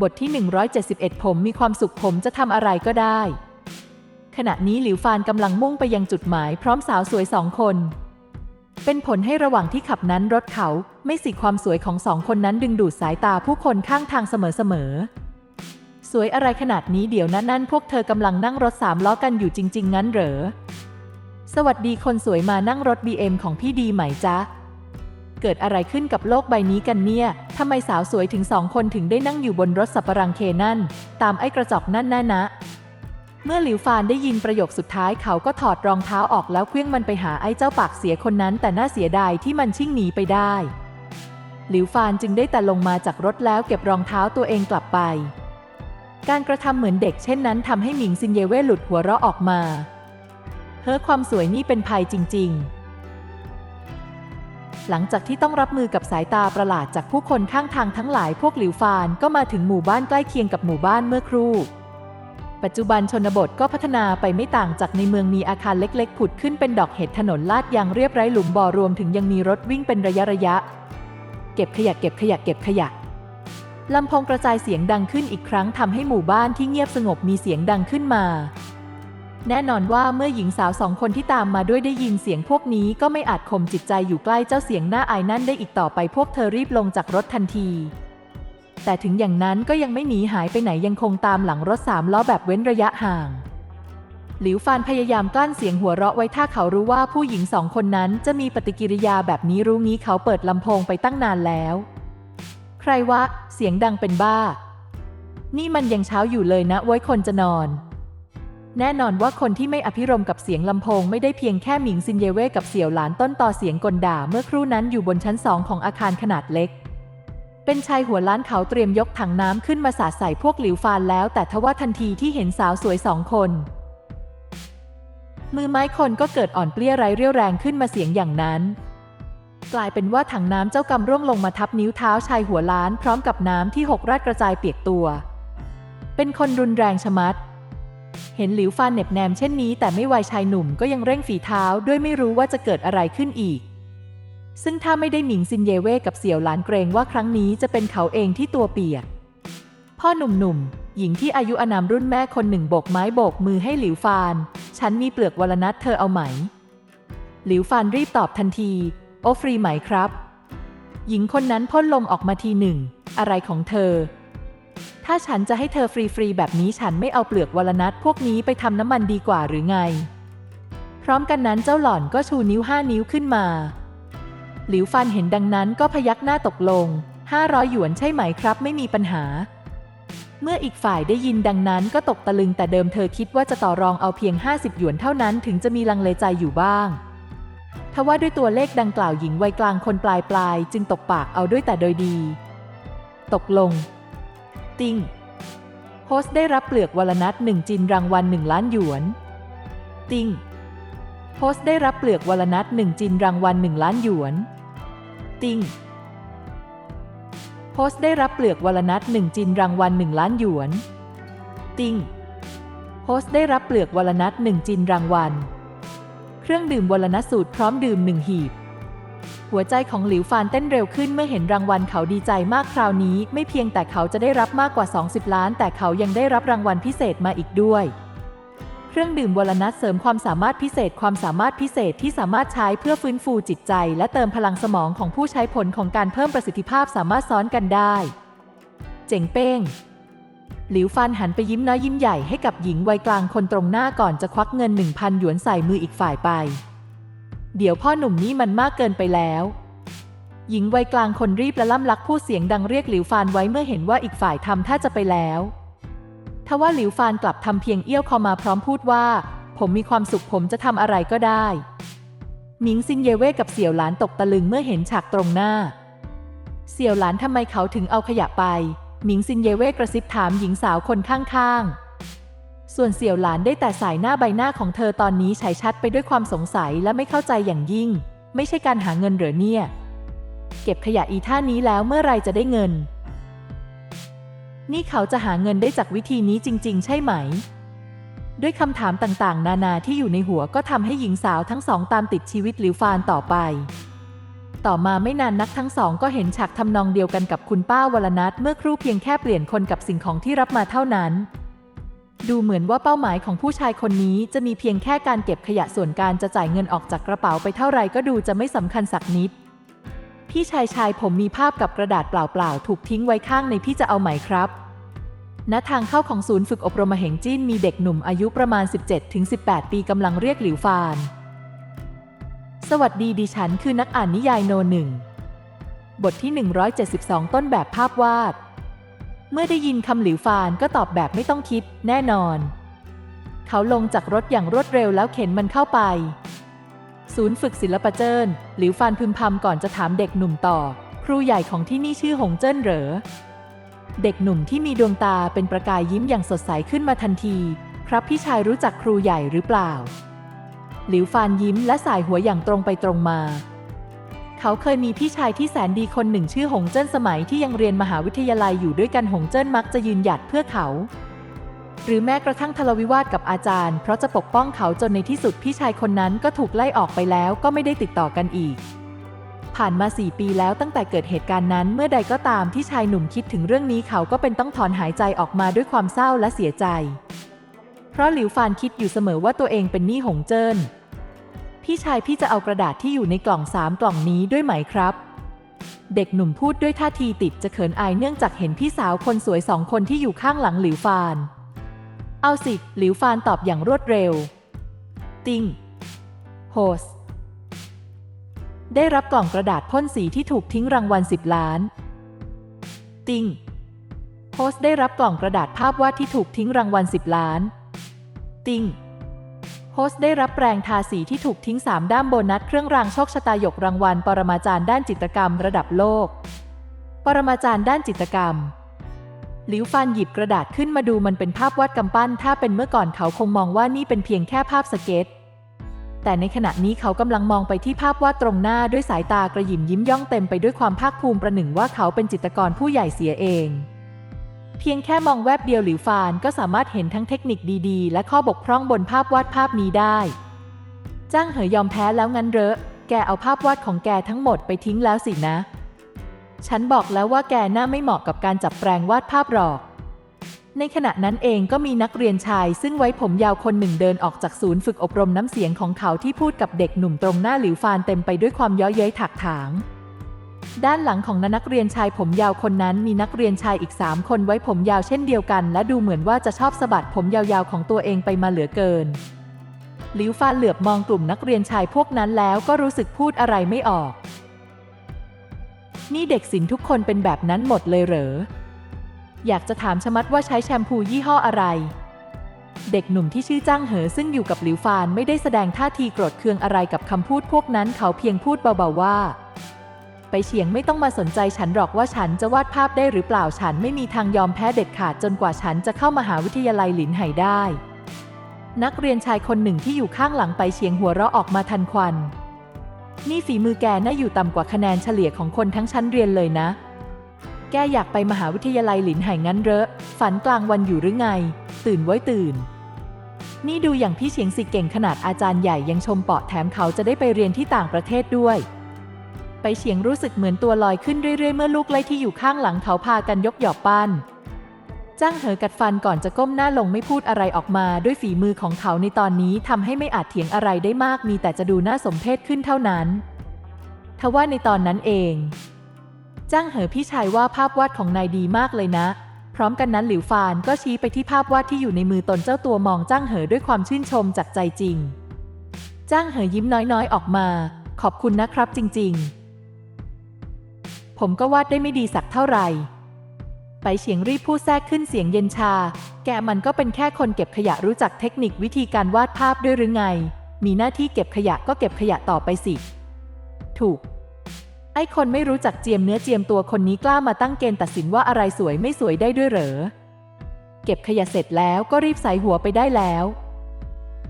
บทที่ 171 ผมมีความสุขผมจะทำอะไรก็ได้ ขณะนี้หลิวฟานกำลังมุ่งไปยังจุดหมายพร้อมสาวสวยสองคน เป็นผลให้ระหว่างที่ขับนั้นรถเขาไม่สิความสวยของสองคนนั้นดึงดูดสายตาผู้คนข้างทางเสมอๆ สวยอะไรขนาดนี้เดี๋ยวนั้นนั่นพวกเธอกำลังนั่งรถสามล้อกันอยู่จริง ๆ งั้นเหรอ สวัสดีคนสวยมานั่งรถ BM ของพี่ดีไหมจ๊ะ เกิดอะไรขึ้นกับโลกใบนี้กันเนี่ย ทำไมสาวสวยถึงสองคนถึงได้นั่งอยู่บนรถสับปะรังเคนั่น ตามไอ้กระจอกนั่นแน่นะ เมื่อหลิวฟานได้ยินประโยคสุดท้ายเขาก็ถอดรองเท้าออกแล้วเคลื่องมันไปหาไอ้เจ้าปากเสียคนนั้น แต่น่าเสียดายที่มันชิ่งหนีไปได้ หลิวฟานจึงได้แต่ลงมาจากรถแล้วเก็บรองเท้าตัวเองกลับไป การกระทำเหมือนเด็กเช่นนั้นทำให้หมิงซินเยเว่หลุดหัวเราะออกมา เฮ้อความสวยนี่เป็นภัยจริง ๆ หลังจากที่ต้องรับมือกับสายตาประหลาดจากผู้คนข้างทางทั้งหลายพวกหลิวฟานก็มาถึงหมู่บ้านใกล้เคียงกับหมู่บ้านเมื่อครู่ ปัจจุบันชนบทก็พัฒนาไปไม่ต่างจากในเมืองมีอาคารเล็กๆ ผุดขึ้นเป็นดอกเห็ดถนนลาดยางเรียบไร้หลุมบ่อรวมถึงยังมีรถวิ่งเป็นระยะระยะ เก็บขยะเก็บขยะเก็บขยะลำโพงกระจายเสียงดังขึ้นอีกครั้งทำให้หมู่บ้านที่เงียบสงบมีเสียงดังขึ้นมา แน่นอนว่าเมื่อหญิงสาวสองคนที่ตามมาด้วยได้ยินเสียงพวกนี้ก็ไม่อาจข่มจิตใจอยู่ใกล้เจ้าเสียงหน้าอายนั่นได้อีกต่อไปพวกเธอรีบลงจากรถทันที แต่ถึงอย่างนั้นก็ยังไม่หนีหายไปไหนยังคงตามหลังรถสามล้อแบบเว้นระยะห่าง หลิวฟานพยายามกลั้นเสียงหัวเราะไว้ถ้าเขารู้ว่าผู้หญิงสองคนนั้นจะมีปฏิกิริยาแบบนี้รู้งี้เขาเปิดลำโพงไปตั้งนานแล้ว ใครวะเสียงดังเป็นบ้า นี่มันยังเช้าอยู่เลยนะไว้คนจะนอน แน่นอนว่าคนที่ไม่อภิรมกับเสียงลำโพงไม่ได้เพียงแค่หมิงซินเยเว่กับเสี่ยวหลานต้นต่อเสียงกลด่าเมื่อครู่นั้นอยู่บนชั้นสองของอาคารขนาดเล็ก เป็นชายหัวล้านเขาเตรียมยกถังน้ำขึ้นมาสาดใส่พวกหลิวฟานแล้ว แต่ทว่าทันทีที่เห็นสาวสวยสองคน มือไม้คนก็เกิดอ่อนเปลี้ยไร้เรี่ยวแรงขึ้นมาเสียงอย่างนั้น กลายเป็นว่าถังน้ำเจ้ากำร่วงลงมาทับนิ้วเท้าชายหัวล้าน พร้อมกับน้ำที่หกราดกระจายเปียกตัว เป็นคนรุนแรงชะมัด เห็นหลิวฟานเหน็บแนมเช่นนี้ แต่ไม่ไวายชายหนุ่มก็ยังเร่งฝีเท้าด้วยไม่รู้ว่าจะเกิดอะไรขึ้นอีก ซึ่งถ้าไม่ได้หมิงซินเยเว่กับเสี่ยวหลานเกรงว่าครั้งนี้จะเป็นเขาเองที่ตัวเปียก พ่อหนุ่มๆหญิงที่อายุอนามรุ่นแม่คนหนึ่งโบกไม้โบกมือให้หลิวฟานฉันมีเปลือกวาลนัทเธอเอาไหม หลิวฟานรีบตอบทันที โอฟรีไหมครับ หญิงคนนั้นพ่นลมออกมาทีหนึ่ง อะไรของเธอ ถ้าฉันจะให้เธอฟรีๆแบบนี้ฉันไม่เอาเปลือกวลนัทพวกนี้ไปทำน้ำมันดีกว่าหรือไง พร้อมกันนั้นเจ้าหล่อนก็ชูนิ้วห้านิ้วขึ้นมา หลิวฟันเห็นดังนั้นก็พยักหน้าตกลง500หยวนใช่ไหมครับ ไม่มีปัญหา เมื่ออีกฝ่ายได้ยินดังนั้นก็ตกตะลึงแต่เดิมเธอคิดว่าจะต่อรองเอาเพียง 50 หยวนเท่านั้นถึงจะมีลังเลใจอยู่บ้างทว่าด้วยตัวเลขดังกล่าวหญิงวัยกลางคนปลายปลายๆจึงตกปากเอาด้วยแต่โดยดี ตกลง ติ้ง โฮสต์ได้รับเปลือกวลนัทหนึ่งจินรางวัลหนึ่งล้านหยวน ติ้ง โฮสต์ได้รับเปลือกวลนัทหนึ่งจินรางวัลหนึ่งล้านหยวน ติ้ง โฮสต์ได้รับเปลือกวลนัทหนึ่งจินรางวัลหนึ่งล้านหยวน ติ้ง โฮสต์ได้รับเปลือกวลนัทหนึ่งจินรางวัล เครื่องดื่มวลนัทสูตรพร้อมดื่มหนึ่งหีบ หัวใจของหลิวฟานเต้นเร็วขึ้นเมื่อเห็นรางวัลเขาดีใจมากคราวนี้ ไม่เพียงแต่เขาจะได้รับมากกว่า 20 ล้าน แต่เขายังได้รับรางวัลพิเศษมาอีกด้วย เครื่องดื่มวอลนัทเสริมความสามารถพิเศษความสามารถพิเศษที่สามารถใช้เพื่อฟื้นฟูจิตใจ และเติมพลังสมองของผู้ใช้ผลของการเพิ่มประสิทธิภาพสามารถซ้อนกันได้ เจ๋งเป้งหลิวฟานหันไปยิ้มน้อยยิ้มใหญ่ให้กับหญิงวัยกลางคนตรงหน้าก่อนจะควักเงิน 1,000 หยวนใส่มืออีกฝ่ายไป เดี๋ยวพ่อหนุ่มนี่มันมากเกินไปแล้ว หญิงวัยกลางคนรีบและล่ำลักพูดเสียงดังเรียกหลิวฟานไว้เมื่อเห็นว่าอีกฝ่ายทำท่าจะไปแล้วทว่าหลิวฟานกลับทำเพียงเอี้ยวคอมาพร้อมพูดว่า ผมมีความสุขผมจะทำอะไรก็ได้หมิงซินเยเว่กับเสี่ยวหลานตกตะลึงเมื่อเห็นฉากตรงหน้า เสี่ยวหลานทำไมเขาถึงเอาขยะไป หมิงซินเยเว่กระซิบถามหญิงสาวคนข้างๆ ส่วนเสี่ยวหลานได้แต่สายหน้าใบหน้าของเธอตอนนี้ฉายชัดไปด้วยความสงสัยและไม่เข้าใจอย่างยิ่ง ไม่ใช่การหาเงินเหรอเนี่ย เก็บขยะอีท่านี้แล้วเมื่อไรจะได้เงิน นี่เขาจะหาเงินได้จากวิธีนี้จริง ๆ ใช่ไหม ด้วยคำถามต่างๆ นานาที่อยู่ในหัวก็ทำให้หญิงสาวทั้งสองตามติดชีวิตหลิวฟานต่อไป ต่อมาไม่นานนักทั้งสองก็เห็นฉากทำนองเดียวกันกับคุณป้าวรนัทเมื่อครู่เพียงแค่เปลี่ยนคนกับสิ่งของที่รับมาเท่านั้น ดูเหมือนว่าเป้าหมายของผู้ชายคนนี้จะมีเพียงแค่การเก็บขยะส่วนการจะจ่ายเงินออกจากกระเป๋าไปเท่าไรก็ดูจะไม่สำคัญสักนิด พี่ชายชายผมมีภาพกับกระดาษเปล่าๆ ถูกทิ้งไว้ข้างในพี่จะเอาไหมครับณทางเข้าของศูนย์ฝึกอบรมเหงจิ้นมีเด็กหนุ่มอายุประมาณ 17-18 ปีกำลังเรียกหลิวฟาน สวัสดีดิฉันคือนักอ่านนิยายโนหนึ่ง บทที่ 172 ต้นแบบภาพวาด เมื่อได้ยินคำหลิวฟานก็ตอบแบบไม่ต้องคิด แน่นอน เขาลงจากรถอย่างรวดเร็วแล้วเข็นมันเข้าไป ศูนย์ฝึกศิลปะเจิ้น หลิวฟานพึมพำก่อนจะถามเด็กหนุ่มต่อ ครูใหญ่ของที่นี่ชื่อหงเจิ้นเหรอ เด็กหนุ่มที่มีดวงตาเป็นประกายยิ้มอย่างสดใสขึ้นมาทันทีครับพี่ชายรู้จักครูใหญ่หรือเปล่า หลิวฟานยิ้มและสายหัวอย่างตรงไปตรงมา เขาเคยมีพี่ชายที่แสนดีคนหนึ่งชื่อหงเจิ้นสมัยที่ยังเรียนมหาวิทยาลัยอยู่ด้วยกันหงเจิ้นมักจะยืนหยัดเพื่อเขา หรือแม้กระทั่งทะเลาวิวาทกับอาจารย์ เพราะจะปกป้องเขาจนในที่สุดพี่ชายคนนั้นก็ถูกไล่ออกไปแล้วก็ไม่ได้ติดต่อกันอีก ผ่านมาสี่ปีแล้วตั้งแต่เกิดเหตุการณ์นั้นเมื่อใดก็ตามที่ชายหนุ่มคิดถึงเรื่องนี้เขาก็เป็นต้องถอนหายใจออกมาด้วยความเศร้าและเสียใจ เพราะหลิวฟานคิดอยู่เสมอว่าตัวเองเป็นหนี้หงเจิ้น พี่ชายพี่จะเอากระดาษที่อยู่ในกล่องสามกล่องนี้ด้วยไหมครับ เด็กหนุ่มพูดด้วยท่าทีติดจะเขินอายเนื่องจากเห็นพี่สาวคนสวยสองคนที่อยู่ข้างหลังหลิวฟาน เอาสิ หลิวฟานตอบอย่างรวดเร็ว ติงโฮสได้รับกล่องกระดาษพ่นสีที่ถูกทิ้งรางวัล 10 ล้าน ติงโฮสได้รับกล่องกระดาษภาพวาดที่ถูกทิ้งรางวัล 10 ล้าน ติง โฮสได้รับแปรงทาสีที่ถูกทิ้ง 3 ด้ามโบนัสเครื่องรางโชคชะตาหยกรางวัล ปรมาจารย์ด้านจิตกรรมระดับโลก ปรมาจารย์ด้านจิตกรรม หลิวฟันหยิบกระดาษขึ้นมาดูมันเป็นภาพวาดกำปั้น ถ้าเป็นเมื่อก่อนเขาคงมองว่านี่เป็นเพียงแค่ภาพสเก็ต แต่ในขณะนี้เขากำลังมองไปที่ภาพวาดตรงหน้าด้วยสายตากระหยิมยิ้มย่องเต็มไปด้วยความภาคภูมิประหนึ่งว่าเขาเป็นจิตกรผู้ใหญ่เสียเอง เพียงแค่มองแวบเดียวหลิวฟานก็สามารถเห็นทั้งเทคนิคดีๆ และข้อบกพร่องบนภาพวาดภาพนี้ได้ จ้างเหยยอมแพ้แล้วงั้นเหรอ แกเอาภาพวาดของแกทั้งหมดไปทิ้งแล้วสินะ ฉันบอกแล้วว่าแกน่าไม่เหมาะกับการจับแปลงวาดภาพหรอก ในขณะนั้นเองก็มีนักเรียนชายซึ่งไว้ผมยาวคนหนึ่งเดินออกจากศูนย์ฝึกอบรมน้ำเสียงของเขาที่พูดกับเด็กหนุ่มตรงหน้าหลิวฟานเต็มไปด้วยความเย้อเย้ยถักถาง ด้านหลังของนักเรียนชายผมยาวคนนั้นมีนักเรียนชายอีกสามคนไว้ผมยาวเช่นเดียวกัน และดูเหมือนว่าจะชอบสะบัดผมยาวๆของตัวเองไปมาเหลือเกินหลิวฟานเหลือบมองกลุ่มนักเรียนชายพวกนั้นแล้วก็รู้สึกพูดอะไรไม่ออก นี่เด็กศิลป์ทุกคนเป็นแบบนั้นหมดเลยเหรอ อยากจะถามชะมัดว่าใช้แชมพูยี่ห้ออะไร เด็กหนุ่มที่ชื่อจ้างเหอซึ่งอยู่กับหลิวฟานไม่ได้แสดงท่าทีโกรธเคืองอะไรกับคำพูดพวกนั้นเขาเพียงพูดเบาๆว่า ไปเฉียงไม่ต้องมาสนใจฉันหรอกว่าฉันจะวาดภาพได้หรือเปล่าฉันไม่มีทางยอมแพ้เด็ดขาดจนกว่าฉันจะเข้ามหาวิทยาลัยหลินไห่ได้ นักเรียนชายคนหนึ่งที่อยู่ข้างหลังไปเฉียงหัวเราะออกมาทันควัน นี่ฝีมือแกน่าอยู่ต่ำกว่าคะแนนเฉลี่ยของคนทั้งชั้นเรียนเลยนะ แกอยากไปมหาวิทยาลัยหลินไห่งั้นเหรอฝันกลางวันอยู่หรือไง ตื่นไว้ตื่นนี่ดูอย่างพี่เฉียงสิเก่งขนาดอาจารย์ใหญ่ยังชมเปาะแถมเขาจะได้ไปเรียนที่ต่างประเทศด้วย ไปเฉียงรู้สึกเหมือนตัวลอยขึ้นเรื่อยๆ เมื่อลูกไล่ที่อยู่ข้างหลังเขาพากันยกหยอกปั้นจ้างเหอกัดฟันก่อนจะก้มหน้าลงไม่พูดอะไรออกมาด้วยฝีมือของเขาในตอนนี้ทำให้ไม่อาจเถียงอะไรได้มากมีแต่จะดูน่าสมเพชขึ้นเท่านั้น ทว่าในตอนนั้นเอง จ้างเหอพี่ชายว่าภาพวาดของนายดีมากเลยนะ พร้อมกันนั้นหลิวฟานก็ชี้ไปที่ภาพวาดที่อยู่ในมือตนเจ้าตัวมองจ้างเหอด้วยความชื่นชมจากใจจริง จ้างเหอยิ้มน้อยๆออกมา ขอบคุณนะครับจริง ๆ ผมก็วาดได้ไม่ดีสักเท่าไหร่ ไปเฉียงรีบพูดแทรกขึ้นเสียงเย็นชา แกมันก็เป็นแค่คนเก็บขยะรู้จักเทคนิควิธีการวาดภาพด้วยหรือไง มีหน้าที่เก็บขยะก็เก็บขยะต่อไปสิ ถูก ไอ้คนไม่รู้จักเจียมเนื้อเจียมตัวคนนี้กล้ามาตั้งเกณฑ์ตัดสินว่าอะไรสวยไม่สวยได้ด้วยเหรอ เก็บขยะเสร็จแล้วก็รีบใส่หัวไปได้แล้ว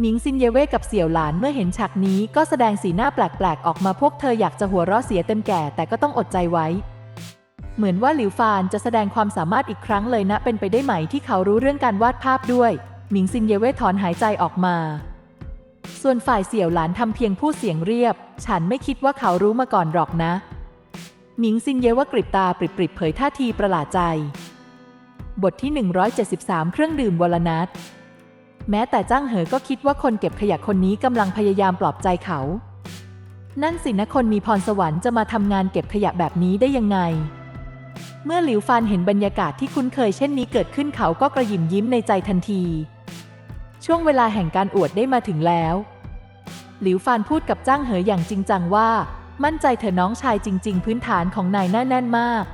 หนิงซินเยเว่กับเสี่ยวหลานเมื่อเห็นฉากนี้ก็แสดงสีหน้าแปลกๆ ออกมาพวกเธออยากจะหัวเราะเสียเต็มแก่แต่ก็ต้องอดใจไว้ เหมือนว่าหลิวฟานจะแสดงความสามารถอีกครั้งเลยนะ เป็นไปได้ไหมที่เขารู้เรื่องการวาดภาพด้วยหมิงซินเยเว่ถอนหายใจออกมา ส่วนฝ่ายเสี่ยวหลานทำเพียงพูดเสียงเรียบ ฉันไม่คิดว่าเขารู้มาก่อนหรอกนะหมิงซินเยว่ากริบตาปริบๆเผยท่าทีประหลาดใจ บทที่ 173 เครื่องดื่มวลนัท แม้แต่จ้างเหอก็คิดว่าคนเก็บขยะคนนี้กำลังพยายามปลอบใจเขา นั่นสินะคนมีพรสวรรค์จะมาทำงานเก็บขยะแบบนี้ได้ยังไง เมื่อหลิวฟานเห็นบรรยากาศที่คุ้นเคยเช่นนี้เกิดขึ้นเขาก็กระหยิมยิ้มในใจทันที ช่วงเวลาแห่งการอวดได้มาถึงแล้ว หลิวฟานพูดกับจ้างเหออย่างจริงจังว่า มั่นใจเถอน้องชายจริง ๆ พื้นฐานของนายแน่าแน่นมาก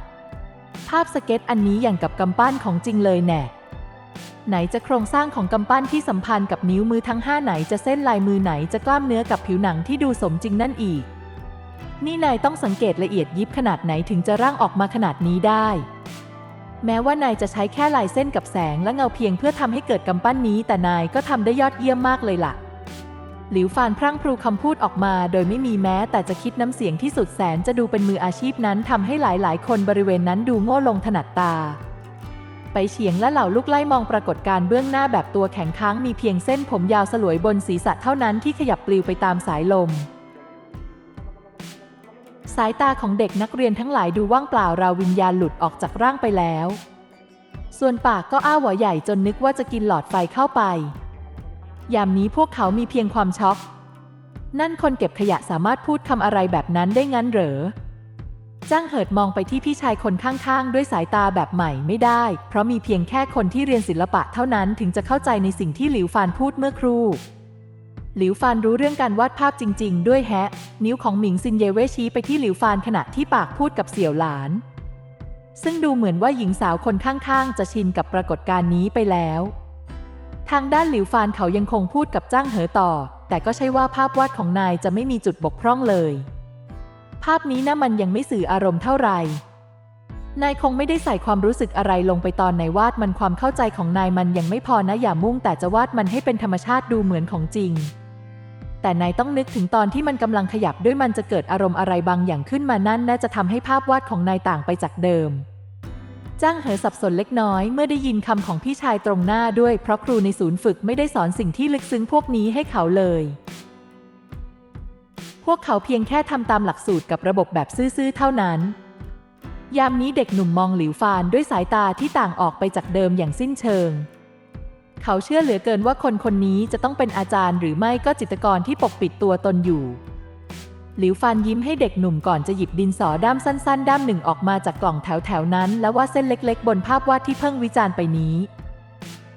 ภาพสเก็ตอันนี้อย่างกับกำปั้นของจริงเลยแน่ ไหนจะโครงสร้างของกำปั้นที่สัมพันธ์กับนิ้วมือทั้งห้าไหนจะเส้นลายมือไหนจะกล้ามเนื้อกับผิวหนังที่ดูสมจริงนั่นอีก นี่นายต้องสังเกตละเอียดยิบขนาดไหนถึงจะร่างออกมาขนาดนี้ได้ แม้ว่านายจะใช้แค่ลายเส้นกับแสงและเงาเพียงเพื่อทำให้เกิดกำปั้นนี้ แต่นายก็ทำได้ยอดเยี่ยมมากเลยล่ะ หลิวฟานพรั่งพรูคำพูดออกมา โดยไม่มีแม้แต่จะคิดน้ำเสียงที่สุดแสนจะดูเป็นมืออาชีพนั้นทำให้หลายๆ คนบริเวณนั้นดูโง่ลงถนัดตา ไปเฉียงและเหล่าลูกไล่มองปรากฏการเบื้องหน้าแบบตัวแข็งค้างมีเพียงเส้นผมยาวสลวยบนศีรษะเท่านั้นที่ขยับปลิวไปตามสายลม สายตาของเด็กนักเรียนทั้งหลายดูว่างเปล่าราววิญญาณหลุดออกจากร่างไปแล้ว ส่วนปากก็อ้าหวใหญ่จนนึกว่าจะกินหลอดไฟเข้าไป ยามนี้พวกเขามีเพียงความช็อก นั่นคนเก็บขยะสามารถพูดคำอะไรแบบนั้นได้งั้นเหรอ จ้างเหิดมองไปที่พี่ชายคนข้างๆ ด้วยสายตาแบบใหม่ไม่ได้ เพราะมีเพียงแค่คนที่เรียนศิลปะเท่านั้นถึงจะเข้าใจในสิ่งที่หลิวฟานพูดเมื่อครู่ หลิวฟานรู้เรื่องการวาดภาพจริง ๆ ด้วยแฮะ นิ้วของหมิงซินเยเวชี้ไปที่หลิวฟานขณะที่ปากพูดกับเสี่ยวหลาน ซึ่งดูเหมือนว่าหญิงสาวคนข้างๆ จะชินกับปรากฏการณ์นี้ไปแล้ว ทางด้านหลิวฟานเขายังคงพูดกับจ้างเหอต่อ แต่ก็ใช่ว่าภาพวาดของนายจะไม่มีจุดบกพร่องเลย ภาพนี้นะมันยังไม่สื่ออารมณ์เท่าไหร่ นายคงไม่ได้ใส่ความรู้สึกอะไรลงไปตอนในวาดมันความเข้าใจของนายมันยังไม่พอนะอย่ามุ่งแต่จะวาดมันให้เป็นธรรมชาติดูเหมือนของจริง แต่นายต้องนึกถึงตอนที่มันกำลังขยับด้วยมันจะเกิดอารมณ์อะไรบางอย่างขึ้นมานั่นน่าจะทำให้ภาพวาดของนายต่างไปจากเดิมจ้างเหอสับสนเล็กน้อยเมื่อได้ยินคำของพี่ชายตรงหน้าด้วยเพราะครูในศูนย์ฝึกไม่ได้สอนสิ่งที่ลึกซึ้งพวกนี้ให้เขาเลย พวกเขาเพียงแค่ทำตามหลักสูตรกับระบบแบบซื่อๆเท่านั้น ยามนี้เด็กหนุ่มมองหลิวฟานด้วยสายตาที่ต่างออกไปจากเดิมอย่างสิ้นเชิง เขาเชื่อเหลือเกินว่าคนคนนี้จะต้องเป็นอาจารย์หรือไม่ก็จิตกรที่ปกปิดตัวตนอยู่หลิวฟานยิ้มให้เด็กหนุ่มก่อนจะหยิบดินสอด้ามสั้น ๆ ด้ามหนึ่งออกมาจากกล่องแถวๆนั้น แล้ววาดเส้นเล็ก ๆ บนภาพวาดที่เพิ่งวิจารณ์ไปนี้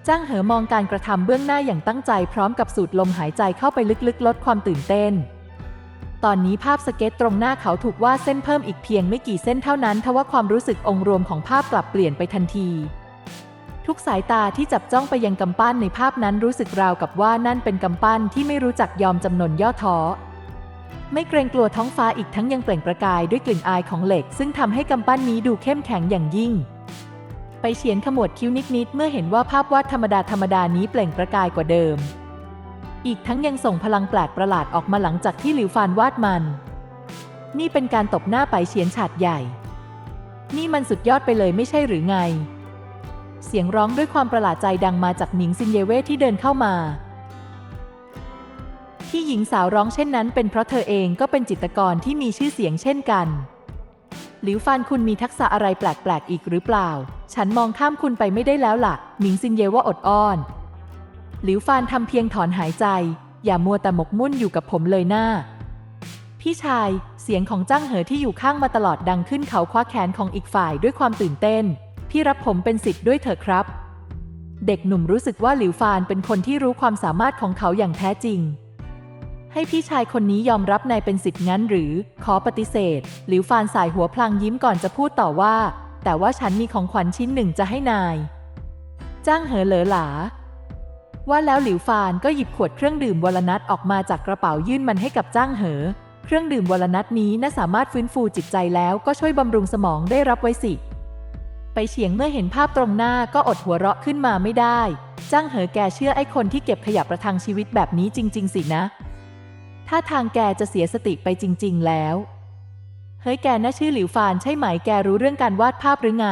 จ้างเหอมองการกระทำเบื้องหน้าอย่างตั้งใจพร้อมกับสูดลมหายใจเข้าไปลึกๆ ลดความตื่นเต้น ตอนนี้ภาพสเก็ตตรงหน้าเขาถูกวาดเส้นเพิ่มอีกเพียงไม่กี่เส้นเท่านั้นทว่าความรู้สึกองค์รวมของภาพกลับเปลี่ยนไปทันที ทุกสายตาที่จับจ้องไปยังกำปั้นในภาพนั้นรู้สึกราวกับว่านั่นเป็นกำปั้นที่ไม่รู้จักยอมจำนนย่อท้อไม่เกรงกลัวท้องฟ้าอีกทั้งยังเปล่งประกายด้วยกลิ่นอายของเหล็ก ซึ่งทำให้กำปั้นนี้ดูเข้มแข็งอย่างยิ่ง ไปเฉียนขมวดคิ้วนิดๆเมื่อเห็นว่าภาพวาดธรรมดาธรรมดานี้เปล่งประกายกว่าเดิม อีกทั้งยังส่งพลังแปลกประหลาดออกมาหลังจากที่หลิวฟานวาดมัน นี่เป็นการตบหน้าไปเฉียนฉาดใหญ่ นี่มันสุดยอดไปเลยไม่ใช่หรือไง เสียงร้องด้วยความประหลาดใจดังมาจากหนิงซินเยเว่ที่เดินเข้ามา ที่หญิงสาวร้องเช่นนั้นเป็นเพราะเธอเองก็เป็นจิตรกรที่มีชื่อเสียงเช่นกันหลิวฟานคุณมีทักษะอะไรแปลกๆ อีกหรือเปล่า ฉันมองข้ามคุณไปไม่ได้แล้วล่ะหนิงซินเยว่าอดอ้อน หลิวฟานทำเพียงถอนหายใจ อย่ามัวแต่หมกมุ่นอยู่กับผมเลยหน้า พี่ชาย เสียงของจ้างเหอที่อยู่ข้างมาตลอดดังขึ้นเขาคว้าแขนของอีกฝ่ายด้วยความตื่นเต้น พี่รับผมเป็นสิทธิ์ด้วยเถอะครับ เด็กหนุ่มรู้สึกว่าหลิวฟานเป็นคนที่รู้ความสามารถของเขาอย่างแท้จริง ให้พี่ชายคนนี้ยอมรับนายเป็นสิทธิ์งั้นหรือ ขอปฏิเสธ หลิวฟานสายหัวพลางยิ้มก่อนจะพูดต่อว่า แต่ว่าฉันมีของขวัญชิ้นหนึ่งจะให้นาย จ้างเหอเหลอหลา ว่าแล้วหลิวฟานก็หยิบขวดเครื่องดื่มวลนัทออกมาจากกระเป๋ายื่นมันให้กับจ้างเหอ เครื่องดื่มวลนัทนี้น่าสามารถฟื้นฟูจิตใจแล้วก็ช่วยบำรุงสมองได้รับไว้สิ ไปเฉียงเมื่อเห็นภาพตรงหน้าก็อดหัวเราะขึ้นมาไม่ได้ จ้างเหอแกเชื่อไอ้คนที่เก็บขยะประทังชีวิตแบบนี้จริง ๆ สินะ ถ้าทางแกจะเสียสติไปจริง ๆ แล้ว เฮ้ยแกน่าชื่อหลิวฟานใช่ไหมแกรู้เรื่องการวาดภาพหรือไง